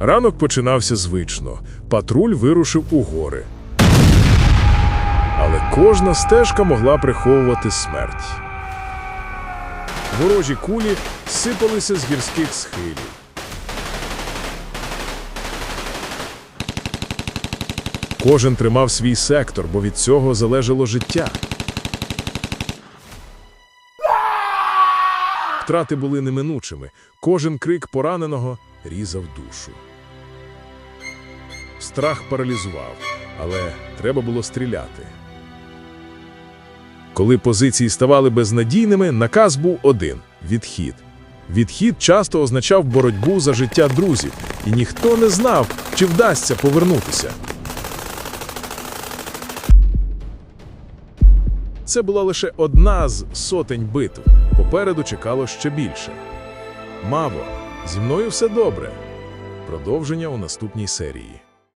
Ранок починався звично. Патруль вирушив у гори. Але кожна стежка могла приховувати смерть. Ворожі кулі сипалися з гірських схилів. Кожен тримав свій сектор, бо від цього залежало життя. Втрати були неминучими. Кожен крик пораненого різав душу. Страх паралізував, але треба було стріляти. Коли позиції ставали безнадійними, наказ був один відхід. Відхід часто означав боротьбу за життя друзів, і ніхто не знав, чи вдасться повернутися. Це була лише одна з сотень битв. Попереду чекало ще більше. Маво, зі мною все добре. Продовження у наступній серії.